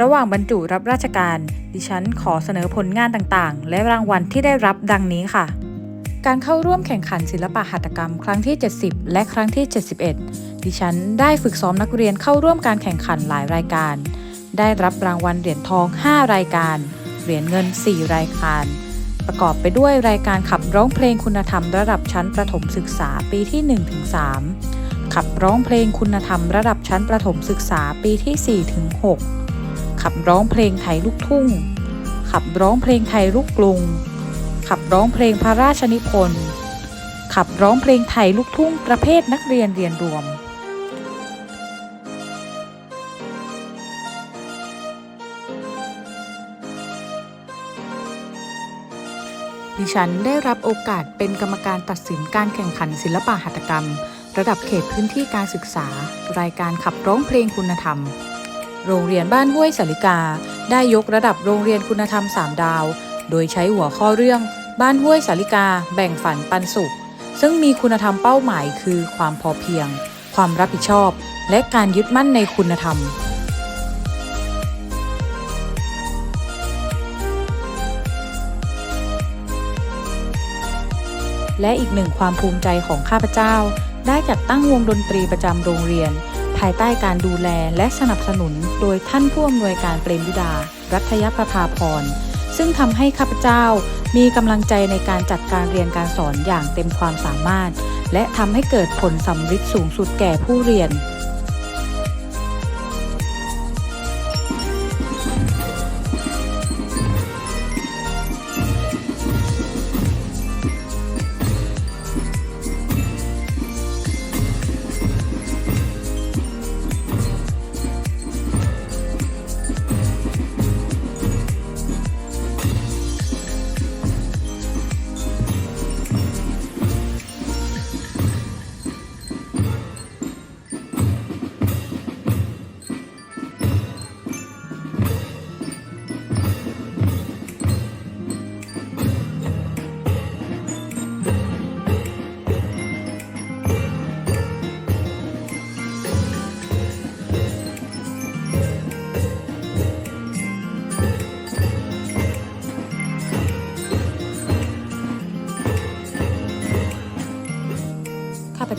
ระหว่างบรรจุรับราชการ ดิฉันขอเสนอผลงานต่างๆ และรางวัลที่ได้รับดังนี้ค่ะ การเข้าร่วมแข่งขันศิลปะหัตถกรรมครั้งที่ 70 และครั้งที่ 71 ดิฉันได้ฝึกซ้อมนักเรียนเข้าร่วมการแข่งขันหลายรายการ ได้รับรางวัลเหรียญทอง 5 รายการ เหรียญเงิน 4 รายการ ประกอบไปด้วยรายการขับร้องเพลงคุณธรรมระดับชั้นประถมศึกษาปีที่ 1-3 ขับร้องเพลงคุณธรรมระดับชั้นประถมศึกษาปีที่ 4-6 ขับร้องเพลงไทยลูกทุ่ง ขับร้องเพลงไทยลูกกรุง ขับร้องเพลงพระราชนิพนธ์ขับร้องเพลงไทยลูกทุ่งประเภทนักเรียนเรียนรวม ดิฉันได้รับโอกาสเป็นกรรมการตัดสินการแข่งขันศิลปะหัตถกรรม ระดับเขตพื้นที่การศึกษา รายการขับร้องเพลงคุณธรรม โรงเรียนบ้านห้วยสาลิกา ได้ยกระดับโรงเรียนคุณธรรม 3 ดาว โดยใช้หัวข้อเรื่องบ้านห้วยสาลิกา แบ่งฝันปันสุข ซึ่งมีคุณธรรมเป้าหมายคือความพอเพียง ความรับผิดชอบ และการยึดมั่นในคุณธรรมและอีกหนึ่งความภูมิใจของข้าพเจ้า ได้จัดตั้งวงดนตรีประจำโรงเรียน ภายใต้การดูแลและสนับสนุน โดยท่านผู้อำนวยการเปรมวิดา รัตยประภาพร ซึ่งทำให้ข้าพเจ้ามีกำลังใจในการจัดการเรียนการสอนอย่างเต็มความสามารถ และทำให้เกิดผลสำฤทธิ์สูงสุดแก่ผู้เรียน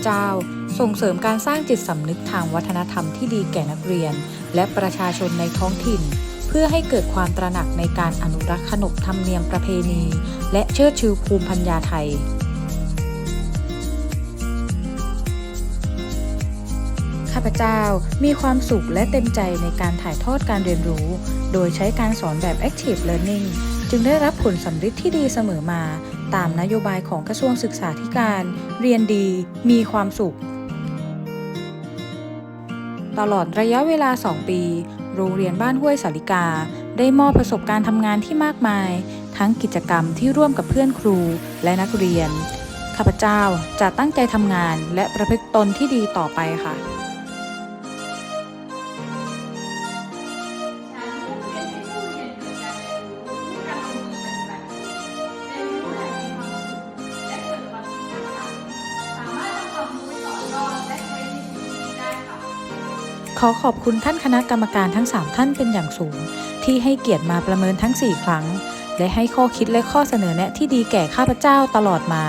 เจ้า ส่งเสริมการสร้างจิตสำนึกทางวัฒนธรรมที่ดีแก่นักเรียน และประชาชนในท้องถิ่น เพื่อให้เกิดความตระหนักในการอนุรักษ์ขนบธรรมเนียมประเพณี และเชิดชูภูมิปัญญาไทยข้าพเจ้ามีความสุขและเต็มใจในการถ่ายทอดการเรียนรู้ โดยใช้การสอนแบบ Active Learning จึงได้รับผลสำฤทธิ์ที่ดีเสมอมา ตามนโยบายของกระทรวงศึกษาธิการ เรียนดี มีความสุข ตลอดระยะเวลา 2 ปี โรงเรียนบ้านห้วยสาลิกา ได้มอบประสบการณ์ทำงานที่มากมาย ทั้งกิจกรรมที่ร่วมกับเพื่อนครูและนักเรียน ข้าพเจ้าจะตั้งใจทำงานและประพฤติตนที่ดีต่อไปค่ะ อขอบคุณท่านคณะกรรมการทั้ง 3 ท่านเป็นอย่างสูง ที่ให้เกียรติมาประเมินทั้ง 4 ครั้ง และให้ข้อคิดและข้อเสนอแนะที่ดีแก่ข้าพเจ้าตลอดมา